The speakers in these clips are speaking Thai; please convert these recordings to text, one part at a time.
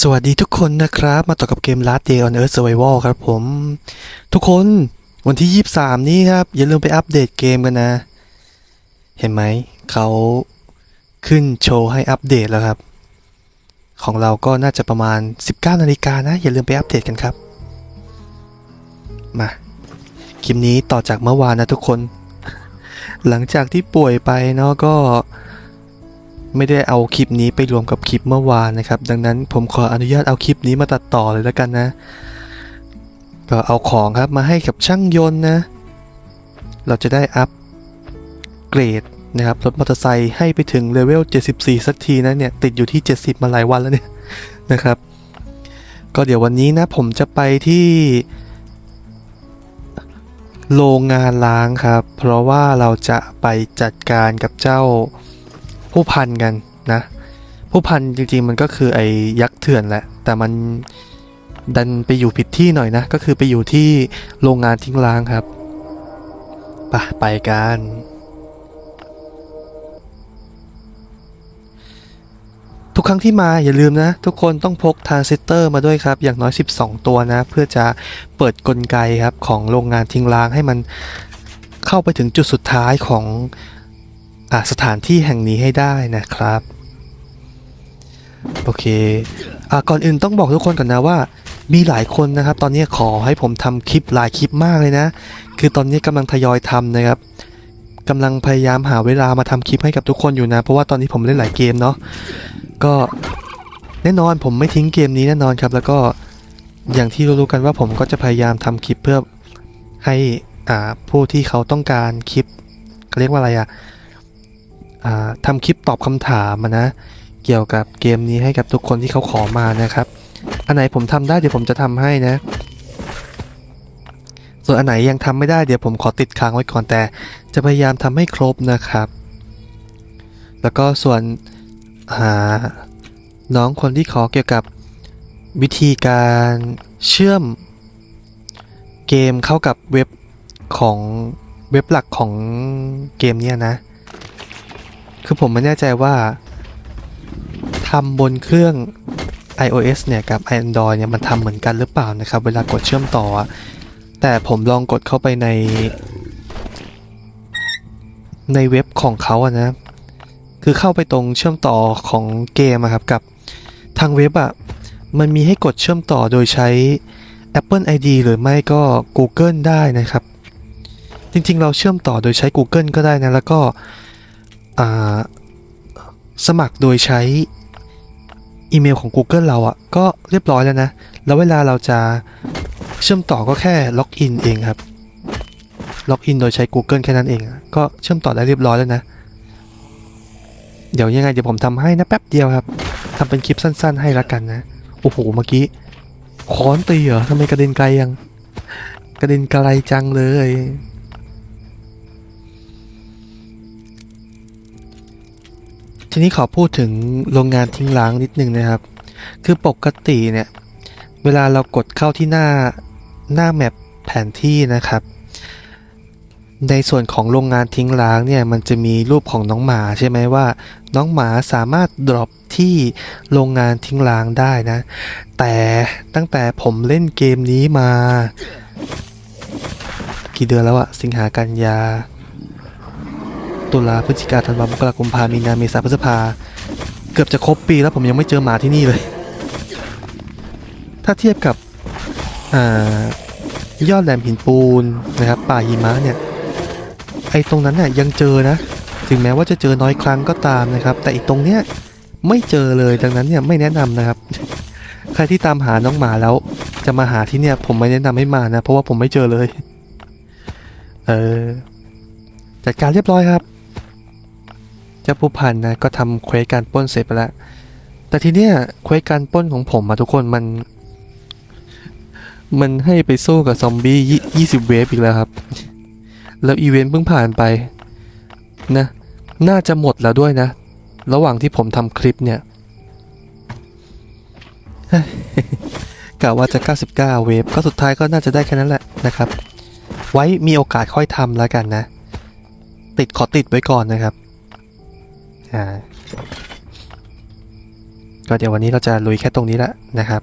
สวัสดีทุกคนนะครับ มาต่อกับเกม Last Day on Earth Survival ครับผม ทุกคนวันที่ 23 นี้ครับ อย่าลืมไปอัปเดตเกมกันนะ เห็นไหม เขาขึ้นโชว์ให้อัปเดตแล้วครับ ของเราก็น่าจะประมาณ 19 นาฬิกานะ อย่าลืมไปอัปเดตกันครับ มาคลิปนี้ต่อจากเมื่อวานนะทุกคน หลังจากที่ป่วยไปเนาะก็ ไม่ได้เอาคลิปนี้ไปรวมกับคลิปเมื่อวานนะครับ ดังนั้นผมขออนุญาตเอาคลิปนี้มาตัดต่อเลยแล้วกันนะ ก็เอาของครับมาให้กับช่างยนต์นะ เราจะได้อัปเกรดนะครับรถมอเตอร์ไซค์ให้ไปถึงเลเวล 74 สักทีนะเนี่ย ติดอยู่ที่ 70 มาหลายวันแล้วเนี่ยนะครับ ก็เดี๋ยววันนี้นะผมจะไปที่โรงงานล้างครับ เพราะว่าเราจะไปจัดการกับเจ้า ผู้พันกันนะ ผู้พันจริงๆมันก็คือไอ้ยักษ์เถื่อนแหละ แต่มันดันไปอยู่ผิดที่หน่อยนะ ก็คือไปอยู่ที่โรงงานทิ้งร้างครับไปไปกัน ทุกครั้งที่มาอย่าลืมนะ ทุกคนต้องพกทรานซิสเตอร์มาด้วยครับ อย่างน้อย 12 ตัวนะ เพื่อจะเปิดกลไกครับของโรงงานทิ้งร้างให้มันเข้าไปถึงจุดสุดท้ายของ สถานที่แห่งนี้ให้ได้นะครับ โอเคอก่อนอื่นต้องบอกทุกคนก่อนนะว่า มีหลายคนนะครับ ตอนนี้ขอให้ผมทำคลิปหลายคลิปมากเลยนะ คือตอนนี้กำลังทยอยทำนะครับกำลังพยายามหาเวลามาทำคลิปให้กับทุกคนอยู่นะ เพราะว่าตอนนี้ผมเล่นหลายเกมเนาะก็แน่นอนผมไม่ทิ้งเกมนี้แน่นอนครับ แล้วก็อย่างที่รู้ๆกันว่าผมก็จะพยายามทำคลิปเพื่อให้อาผู้ที่เขาต้องการคลิปเขาเรียกว่าอะไรอะ ทำคลิปตอบคำถามนะเกี่ยวกับเกมนี้ให้กับทุกคนที่เขาขอมานะครับ อันไหนผมทำได้เดี๋ยวผมจะทำให้นะ ส่วนอันไหนยังทำไม่ได้เดี๋ยวผมขอติดค้างไว้ก่อนแต่ จะพยายามทำให้ครบนะครับ แล้วก็ส่วนหาน้องคนที่ขอเกี่ยวกับวิธีการเชื่อมเกมเข้ากับเว็บของเว็บหลักของเกมเนี้ยนะ คือผมไม่แน่ใจว่าทำบนเครื่อง iOS เนี่ยกับ Android เนี่ยมันทำเหมือนกันหรือเปล่านะครับ เวลากดเชื่อมต่อ แต่ผมลองกดเข้าไปใน ในเว็บของเขาอะนะ คือเข้าไปตรงเชื่อมต่อของเกมครับกับทางเว็บอะมันมีให้กดเชื่อมต่อโดยใช้ Apple ID หรือไม่ก็ Google ได้นะครับ จริงๆ เราเชื่อมต่อโดยใช้ Google ก็ได้นะ แล้วก็ สมัครโดยใช้อีเมลของ Google เราอะ่ะก็เรียบร้อยแล้วนะ แล้วเวลาเราจะเชื่อมต่อก็แค่ล็อกอินเองครับ ล็อกอินโดยใช้ Google แค่นั้นเอง ก็เชื่อมต่อได้เรียบร้อยแล้วนะ เดี๋ยวยังไงเดี๋ยวผมทำให้นะแป๊บเดียวครับทำเป็นคลิปสั้น ๆ ให้ละกันนะ โอ้โห เมื่อกี้ค้อนตีเหรอทำไมกระเด็นไกลยัง กระเด็นไกลจังเลย ทีนี้ขอพูดถึงโรงงานทิ้งร้างนิดนึงนะครับ คือปกติเนี่ย เวลาเรากดเข้าที่หน้าหน้าแมปแผนที่นะครับ ในส่วนของโรงงานทิ้งร้างเนี่ย มันจะมีรูปของน้องหมาใช่ไหมว่า น้องหมาสามารถดรอปที่โรงงานทิ้งร้างได้นะ แต่ตั้งแต่ผมเล่นเกมนี้มา กี่เดือนแล้วอะสิงหากันยา ตุลาพฤศจิกาธันวามกราคมกุมภามีนาเมษาพฤษภา เกือบจะครบปีแล้วผมยังไม่เจอหมาที่นี่เลย ถ้าเทียบกับอยอดแหลมหินปูนนะครับ ป่าหิมะเนี่ย ไอ้ตรงนั้นน่ะยังเจอนะ ถึงแม้ว่าจะเจอน้อยครั้งก็ตามนะครับ แต่อีกตรงเนี้ยไม่เจอเลยดังนั้นเนี่ยไม่แนะนำนะครับ ใครที่ตามหาน้องหมาแล้ว จะมาหาที่เนี่ยผมไม่แนะนำให้มานะ เพราะว่าผมไม่เจอเลย เออจัดการเรียบร้อยครับ เจ้าผู้พันนะก็ทำเควสการป้นเสร็จไปแล้ว แต่ทีเนี้ยเควสการป้นของผมอะทุกคนมัน มันให้ไปสู้กับซอมบี้ยี่สิบเวฟอีกแล้วครับ แล้วอีเวนต์เพิ่งผ่านไปนะน่าจะหมดแล้วด้วยนะ ระหว่างที่ผมทำคลิปเนี่ยกะว่าจะ 99 เวฟก็สุดท้ายก็น่าจะได้แค่นั้นแหละนะครับ ไว้มีโอกาสค่อยทำแล้วกันนะ ติดขอติดไว้ก่อนนะครับ อ่าก็เดี๋ยววันนี้เราจะลุยแค่ตรงนี้แหละนะครับ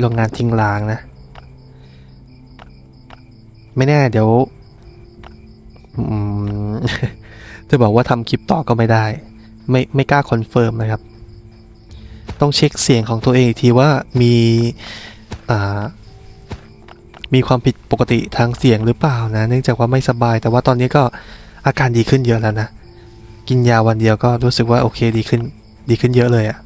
โรงงานทิ้งร้างนะ ไม่แน่เดี๋ยวจะบอกว่าทำคลิปต่อก็ไม่ได้ ไม่ไม่กล้าคอนเฟิร์มนะครับ ต้องเช็คเสียงของตัวเองอีกทีว่ามีมีความผิดปกติทางเสียงหรือเปล่านะ เนื่องจากว่าไม่สบาย แต่ว่าตอนนี้ก็ อาการดีขึ้นเยอะแล้วนะ กินยาวันเดียวก็รู้สึกว่าโอเคดีขึ้น ดีขึ้นเยอะเลยอะ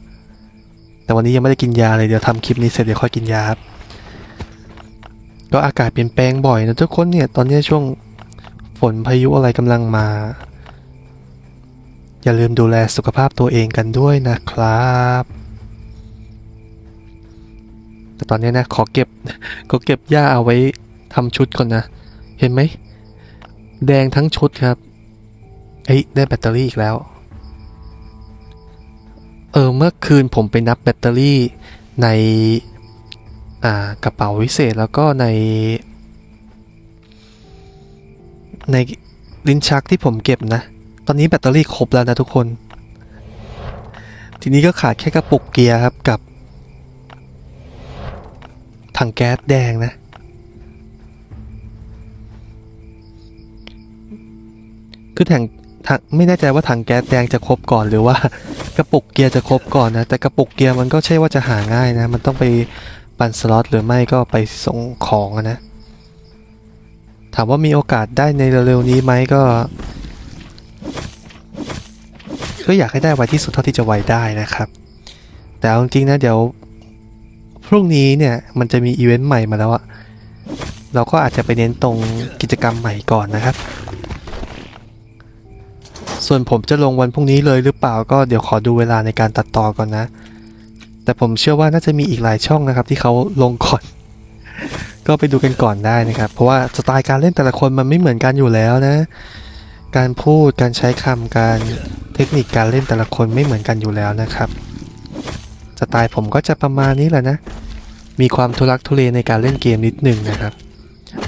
แต่วันนี้ยังไม่ได้กินยาเลยเดี๋ยวทำคลิปนี้เสร็จเดี๋ยวค่อยกินยาครับ ก็อากาศเปลี่ยนแปลงบ่อยนะทุกคนเนี่ยตอนนี้ช่วงฝนพายุอะไรกำลังมา อย่าลืมดูแลสุขภาพตัวเองกันด้วยนะครับแต่ตอนนี้นะขอเก็บขอเก็บหญ้าเอาไว้ทำชุดก่อนนะ เห็นไหม แดงทั้งชุดครับ เอ้ยได้แบตเตอรี่อีกแล้ว เออ เมื่อคืนผมไปนับแบตเตอรี่ในอ่ากระเป๋าวิเศษแล้วก็ใน ในลิ้นชักที่ผมเก็บนะ ตอนนี้แบตเตอรี่ครบแล้วนะทุกคน ทีนี้ก็ขาดแค่กระปุกเกียร์ครับกับถังแก๊สแดงนะ คือถัง ถังไม่แน่ใจว่าถังแก๊สแดงจะครบก่อนหรือว่ากระปุกเกียร์จะครบก่อนนะแต่กระปุกเกียร์มันก็ใช่ว่าจะหาง่ายนะ มันต้องไปปั่นสล็อตหรือไม่ก็ไปส่งของนะถามว่ามีโอกาสได้ในเร็วๆนี้ไหมก็ ก็อยากให้ได้ไวที่สุดเท่าที่จะไวได้นะครับ แต่เอาจริงๆนะเดี๋ยวพรุ่งนี้เนี่ยมันจะมีอีเวนต์ใหม่มาแล้วอะเราก็อาจจะไปเน้นตรงกิจกรรมใหม่ก่อนนะครับ ส่วนผมจะลงวันพรุ่งนี้เลยหรือเปล่าก็เดี๋ยวขอดูเวลาในการตัดต่อก่อนนะ แต่ผมเชื่อว่าน่าจะมีอีกหลายช่องนะครับ ที่เขาลงก่อน ก็ไปดูกันก่อนได้นะครับ เพราะว่าสไตล์การเล่นแต่ละคนมันไม่เหมือนกันอยู่แล้วนะ การพูดการใช้คำการเทคนิคการเล่นแต่ละคนไม่เหมือนกันอยู่แล้วนะครับสไตล์ผมก็จะประมาณนี้แหละนะ มีความทุลักทุเลในการเล่นเกมนิดหนึ่งนะครับ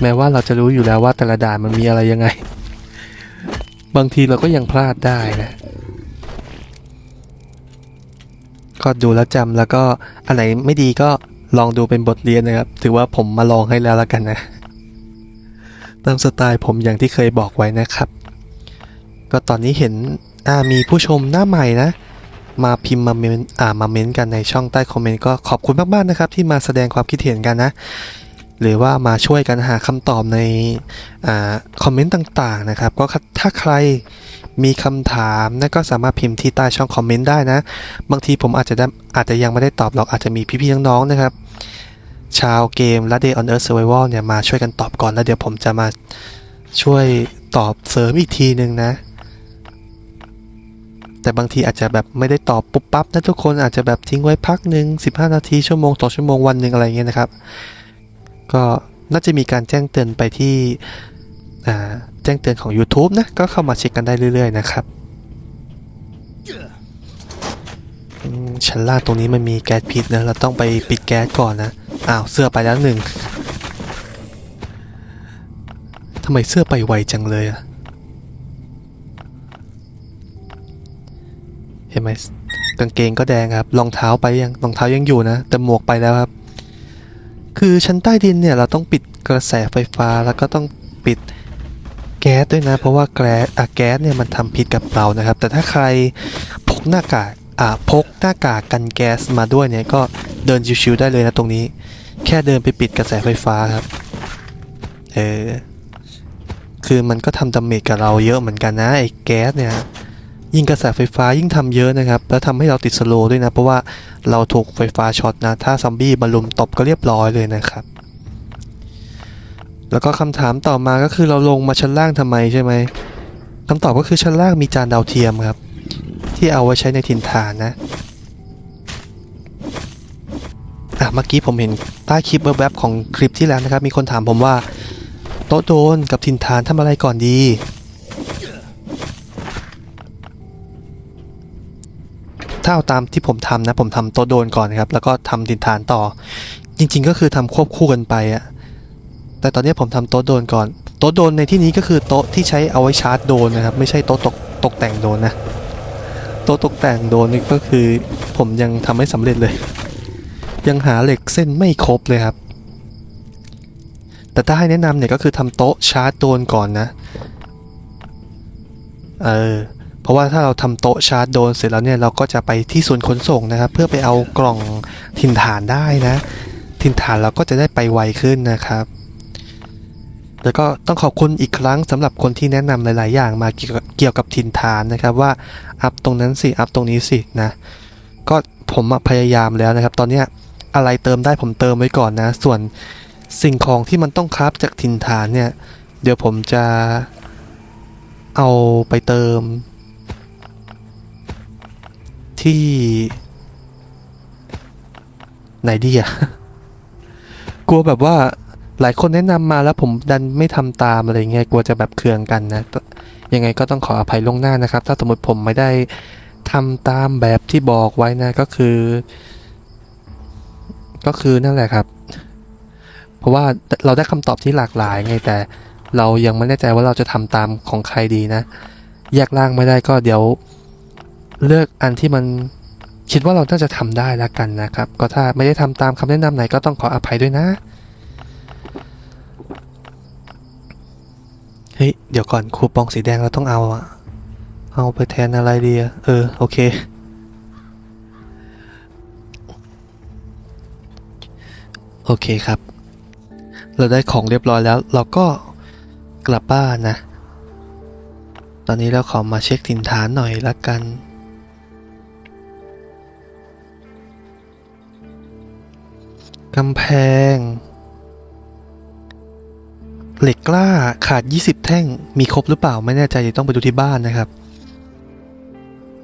แม้ว่าเราจะรู้อยู่แล้วว่าแต่ละด่านมันมีอะไรยังไง บางทีเราก็ยังพลาดได้นะก็ดูแล้วจำแล้วก็อันไหนไม่ดีก็ลองดูเป็นบทเรียนนะครับ ถือว่าผมมาลองให้แล้วละกันนะ ตามสไตล์ผมอย่างที่เคยบอกไว้นะครับ ก็ตอนนี้เห็นมีผู้ชมหน้าใหม่นะ มาพิมพ์มาเมนอ่ามาเมนกันในช่องใต้คอมเมนต์ก็ขอบคุณมากๆนะครับ ที่มาแสดงความคิดเห็นกันนะ หรือว่ามาช่วยกันหาคำตอบในอคอมเมนต์ต่างๆนะครับ ก็ถ้าใครมีคำถามนะก็สามารถพิมพ์ที่ใต้ช่องคอมเมนต์ได้นะ บางทีผมอาจจะได้อาจจะยังไม่ได้ตอบหรอกอาจจะมีพี่ๆน้องๆนะครับ ชาวเกมและ Day on Earth Survival เนี่ยมาช่วยกันตอบก่อนแล้วเดี๋ยวผมจะมาช่วยตอบเสริมอีกทีหนึ่งนะ แต่บางทีอาจจะแบบไม่ได้ตอบปุ๊บปั๊บนะทุกคนอาจจะแบบทิ้งไว้พักหนึ่ง15 นาทีชั่วโมงต่อชั่วโมงวันหนึ่งอะไรเงี้ยนะครับ ก็น่าจะมีการแจ้งเตือนไปที่แจ้งเตือนของ YouTube นะ ก็เข้ามาเช็คกันได้เรื่อยๆนะครับชั้นล่างตรงนี้มันมีแก๊สพิษนะ เราต้องไปปิดแก๊สก่อนนะ อ้าว เสื้อไปแล้วหนึ่งทำไมเสื้อไปไวจังเลยอะเห็นไหมกางเกงก็แดงครับ รองเท้าไปยัง รองเท้ายังอยู่นะ แต่หมวกไปแล้วครับ คือชั้นใต้ดินเนี่ยเราต้องปิดกระแสไฟฟ้าแล้วก็ต้องปิดแก๊สด้วยนะ เพราะว่าแก๊สอะแก๊สเนี่ยมันทำพิษกับเรานะครับ แต่ถ้าใครพกหน้ากากอ่าพกหน้ากากกันแก๊สมาด้วยเนี่ยก็เดินชิวๆได้เลยนะตรงนี้ แค่เดินไปปิดกระแสไฟฟ้าครับเออคือมันก็ทำดาเมจกับเราเยอะเหมือนกันนะไอ้แก๊สเนี่ย ยิ่งกระแสไฟฟ้ายิ่งทำเยอะนะครับ แล้วทำให้เราติดสโลว์ด้วยนะ เพราะว่าเราถูกไฟฟ้าช็อตนะ ถ้าซอมบี้มาลุมตบก็เรียบร้อยเลยนะครับ แล้วก็คำถามต่อมาก็คือเราลงมาชั้นล่างทำไมใช่ไหมคำตอบก็คือชั้นล่างมีจานดาวเทียมครับ ที่เอาไว้ใช้ในถิ่นฐานนะอะเมื่อกี้ผมเห็นใต้คลิปแวบๆของคลิปที่แล้วนะครับ มีคนถามผมว่าโต๊ะโดนกับถิ่นฐานทำอะไรก่อนดี ถ้าเอาตามที่ผมทำนะ ผมทำโต๊ะโดนก่อนครับ แล้วก็ทำถิ่นฐานต่อ จริง ๆ ก็คือทำควบคู่กันไปอะแต่ตอนนี้ผมทำโต๊ะโดนก่อน โต๊ะโดนในที่นี้ก็คือโต๊ะที่ใช้เอาไว้ชาร์จโดนนะครับ ไม่ใช่โต๊ะตกตกแต่งโดนนะ โต๊ะตกแต่งโดนนี่ก็คือ ผมยังทำไม่สำเร็จเลย ยังหาเหล็กเส้นไม่ครบเลยครับ แต่ถ้าให้แนะนำเนี่ยก็คือทำโต๊ะชาร์จโดนก่อนนะ เออ ราะว่าถ้าเราทำโต๊ะชาร์จโดนเสร็จแล้วเนี่ยเราก็จะไปที่ศูนย์ขนส่งนะครับ เพื่อไปเอากล่องถิ่นฐานได้นะ ถิ่นฐานเราก็จะได้ไปไวขึ้นนะครับ แล้วก็ต้องขอบคุณอีกครั้งสำหรับคนที่แนะนำหลาย ๆ อย่างมาเกี่ยวกับถิ่นฐานนะครับ ว่าอัพตรงนั้นสิอัพตรงนี้สินะก็ผมพยายามแล้วนะครับ ตอนเนี้ยอะไรเติมได้ผมเติมไว้ก่อนนะ ส่วนสิ่งของที่มันต้องคราฟจากถิ่นฐานเนี่ย เดี๋ยวผมจะเอาไปเติม ที่ไหนดีอะกลัวแบบว่าหลายคนแนะนำมาแล้วผมดันไม่ทำตามอะไรเงี้ยกลัวจะแบบเคืองกันนะ ยังไงก็ต้องขออภัยล่วงหน้านะครับ ถ้าสมมติผมไม่ได้ทำตามแบบที่บอกไว้นะก็คือ ก็คือนั่นแหละครับ เพราะว่าเราได้คำตอบที่หลากหลายไงแต่ เรายังไม่แน่ใจว่าเราจะทำตามของใครดีนะ แยกล่างไม่ได้ก็เดี๋ยว เลือกอันที่มันคิดว่าเราน่าจะทำได้แล้วกันนะครับ ก็ถ้าไม่ได้ทำตามคำแนะนำไหนก็ต้องขออภัยด้วยนะ เฮ้ย เดี๋ยวก่อนคูปองสีแดงเราต้องเอาอะเอาไปแทนอะไรดีอะเออ โอเค โอเคครับ เราได้ของเรียบร้อยแล้ว เราก็กลับบ้านนะ ตอนนี้เราขอมาเช็คถิ่นฐานหน่อยละกัน กำแพง เหล็กกล้าขาด 20 แท่งมีครบหรือเปล่าไม่แน่ใจต้องไปดูที่บ้านนะครับ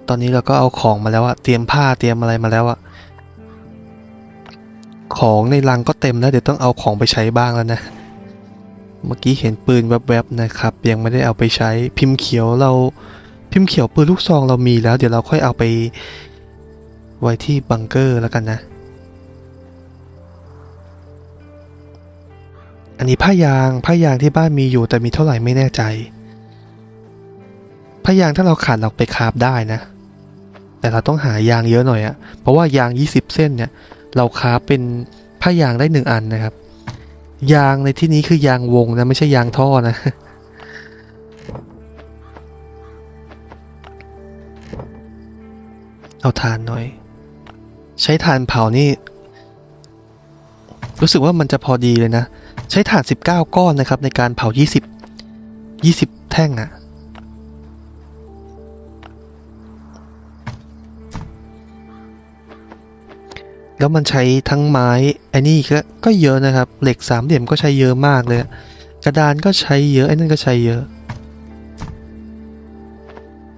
ตอนนี้เราก็เอาของมาแล้วอะเตรียมผ้าเตรียมอะไรมาแล้วอะของในรังก็เต็มแล้วเดี๋ยวต้องเอาของไปใช้บ้างแล้วนะ เมื่อกี้เห็นปืนแวบๆนะครับ ยังไม่ได้เอาไปใช้พิมพ์เขียวเราพิมพ์เขียวปืนลูกซองเรามีแล้ว เดี๋ยวเราค่อยเอาไปไว้ที่บังเกอร์แล้วกันนะ นนี้ผ้ายางผ้ายางที่บ้านมีอยู่แต่มีเท่าไหร่ไม่แน่ใจผ้ายางถ้าเราขาดเราไปคาบได้นะ แต่เราต้องหายางเยอะหน่อยอะเพราะว่ายาง 20 เส้นเนี่ย เราคาฟเป็นผ้ายางได้หนึ่งอันนะครับ ยางในที่นี้คือยางวงนะไม่ใช่ยางท่อนะเอาทานหน่อย ใช้ถ่านเผานี่ รู้สึกว่ามันจะพอดีเลยนะ ใช้ถ่าน 19 ก้อนนะครับ ในการเผา 20 20 แท่งอะแล้วมันใช้ทั้งไม้ไอ้นี่ก็ก็เยอะนะครับ เหล็กสามเหลี่ยมก็ใช้เยอะมากเลย กระดานก็ใช้เยอะไอ้นั่นก็ใช้เยอะ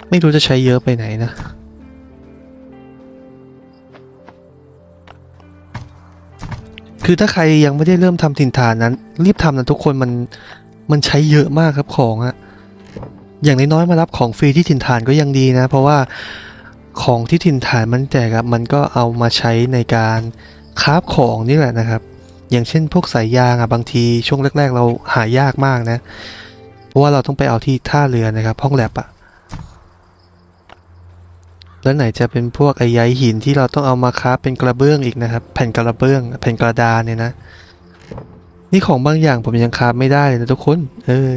ไม่รู้จะใช้เยอะไปไหนนะ คือถ้าใครยังไม่ได้เริ่มทำถิ่นฐานนั้น รีบทำนะทุกคนมันมันใช้เยอะมากครับของอะอย่างน้อยๆมารับของฟรีที่ถิ่นฐานก็ยังดีนะ เพราะว่าของที่ถิ่นฐานมันแจกอะมันก็เอามาใช้ในการคราฟของนี่แหละนะครับ อย่างเช่นพวกสายยางอะบางทีช่วงแรก ๆ เราหายากมากนะ เพราะว่าเราต้องไปเอาที่ท่าเรือนะครับห้องแลบอะ แล้วไหนจะเป็นพวกไอ้ใยหินที่เราต้องเอามาคราเป็นกระเบื้องอีกนะครับ แผ่นกระเบื้อง แผ่นกระดานเนี่ยนะ นี่ของบางอย่างผมยังคราไม่ได้เลยนะทุกคน เออ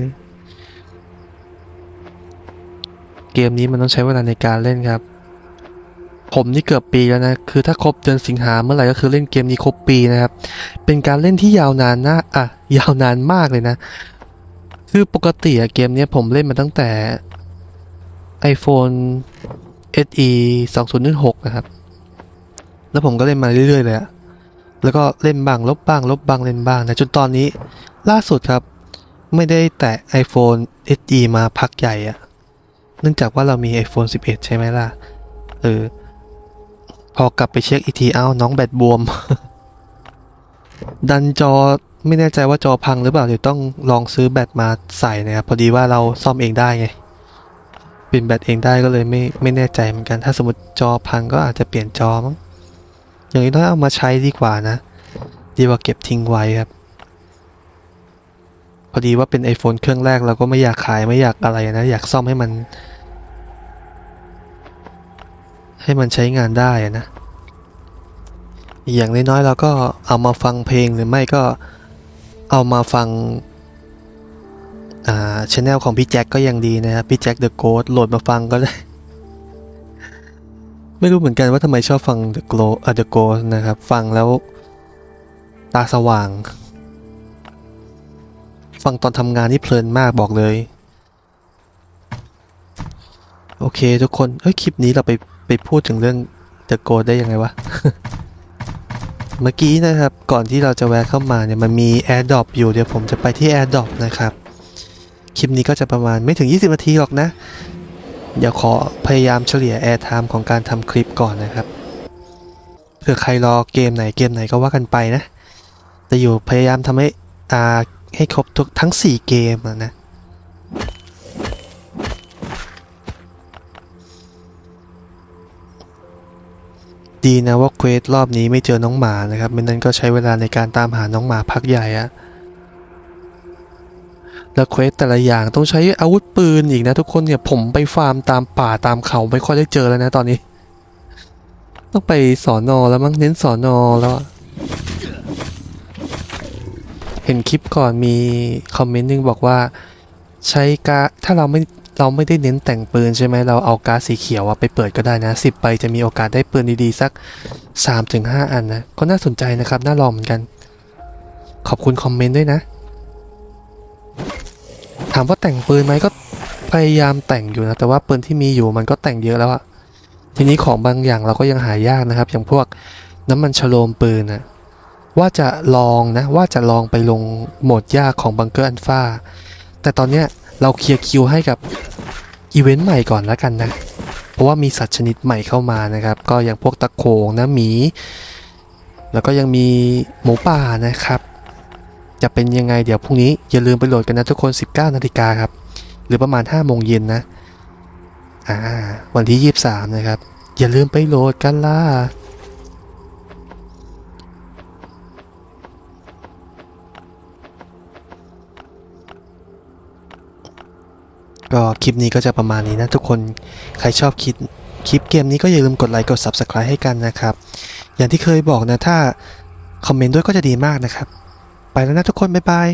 เกมนี้มันต้องใช้เวลาในการเล่นครับ ผมนี่เกือบปีแล้วนะ คือถ้าครบเดือนสิงหาเมื่อไหร่ก็คือเล่นเกมนี้ครบปีนะครับ เป็นการเล่นที่ยาวนานนะอะ ยาวนานมากเลยนะ คือปกติอะเกมนี้ผมเล่นมาตั้งแต่ iPhone SE 2016นะครับ แล้วผมก็เล่นมาเรื่อยๆเลยอะแล้วก็เล่นบ้างลบบ้างลบบ้างเล่นบ้างนะจนตอนนี้ล่าสุดครับ ไม่ได้แตะ iPhone SE มาพักใหญ่อะเนื่องจากว่าเรามี iPhone 11 ใช่ไหมล่ะ เออ พอกลับไปเช็คอีกทีเอาน้องแบตบวม ดันจอไม่แน่ใจว่าจอพังหรือเปล่าเดี๋ยวต้องลองซื้อแบตมาใส่นะครับ พอดีว่าเราซ่อมเองได้ไง เปลี่ยนแบตเองได้ก็เลยไม่ไม่แน่ใจเหมือนกัน ถ้าสมมติจอพังก็อาจจะเปลี่ยนจอมั้งอย่างนี้น้อยเอามาใช้ดีกว่านะ ดีกว่าเก็บทิ้งไว้ครับ พอดีว่าเป็น iPhone เครื่องแรกเราก็ไม่อยากขายไม่อยากอะไรนะ อยากซ่อมให้มัน ให้มันใช้งานได้นะ อย่างน้อยๆเราก็เอามาฟังเพลงหรือไม่ก็เอามาฟัง อ่าช anel ของพี่แจ็คก็ยังดีนะครับพี่แจ็คเดอะโกดโหลดมาฟังก็ได้ ไม่รู้เหมือนกันว่าทำไมชอบฟัง The Glow อะ The Ghost นะครับ ฟังแล้ว ตาสว่าง ฟังตอนทำงานนี่เพลินมากบอกเลย โอเคทุกคนเฮ้ยคลิปนี้เราไปไปพูดถึงเรื่อง The Ghost ได้ยังไงวะเมื่อกี้นะครับ ก่อนที่เราจะแวะเข้ามาเนี่ย มันมี AirDrop อยู่เดี๋ยวผมจะไปที่ AirDrop นะครับ คลิปนี้ก็จะประมาณไม่ถึง 20 นาทีหรอกนะ เดี๋ยวขอพยายามเฉลี่ย Air Time ของการทำคลิปก่อนนะครับ เผื่อใครรอเกมไหนเกมไหนก็ว่ากันไปนะ แต่อยู่พยายามทำให้อ่าให้ครบทุกทั้ง 4 เกมนะดีนะว่าเควสรอบนี้ไม่เจอน้องหมานะครับ ไม่นั้นก็ใช้เวลาในการตามหาน้องหมาพักใหญ่อะ แล้วเควสแต่ละอย่างต้องใช้อาวุธปืนอีกนะทุกคนเนี่ยผมไปฟาร์มตามป่าตามเขาไม่ค่อยได้เจอแล้วนะตอนนี้ ต้องไปสอนอแล้วมั้งเน้นสอนอแล้ว เห็นคลิปก่อนมีคอมเมนต์หนึงบอกว่า ใช้กาถ้าเราไม่เราไม่ได้เน้นแต่งปืนใช่ไหมเราเอากาสีเขียวอะไปเปิดก็ได้นะสิบใบจะมีโอกาสได้ปืนดีๆสัก 3-5 อันนะก็น่าสนใจนะครับน่าลองเหมือนกัน ขอบคุณคอมเมนต์ด้วยนะามว่าแต่งปืนไหมก็พยายามแต่งอยู่นะ แต่ว่าปืนที่มีอยู่มันก็แต่งเยอะแล้วอะทีนี้ของบางอย่างเราก็ยังหายากนะครับ อย่างพวกน้ำมันฉโลมปืนนะว่าจะลองนะ ว่าจะลองไปลงโหมดยากของบังเกอร์อันฟาแต่ตอนเนี้ยเราเคลียร์คิวให้กับอีเวนต์ใหม่ก่อนแล้วกันนะ เพราะว่ามีสัตว์ชนิดใหม่เข้ามานะครับ ก็อย่างพวกตะโขงนะหมี แล้วก็ยังมีหมูป่านะครับ จะเป็นยังไงเดี๋ยวพรุ่งนี้อย่าลืมไปโหลดกันนะทุกคน 19นาฬิกาครับ หรือประมาณ5โมงเย็นนะอ่าวันที่ 23 นะครับ อย่าลืมไปโหลดกันล่ะก็คลิปนี้ก็จะประมาณนี้นะทุกคน ใครชอบคลิปคลิปเกมนี้ก็อย่าลืมกดไลค์กด Subscribe ให้กันนะครับ อย่างที่เคยบอกนะถ้าคอมเมนต์ด้วยก็จะดีมากนะครับ ไปแล้วนะทุกคน บ๊ายบาย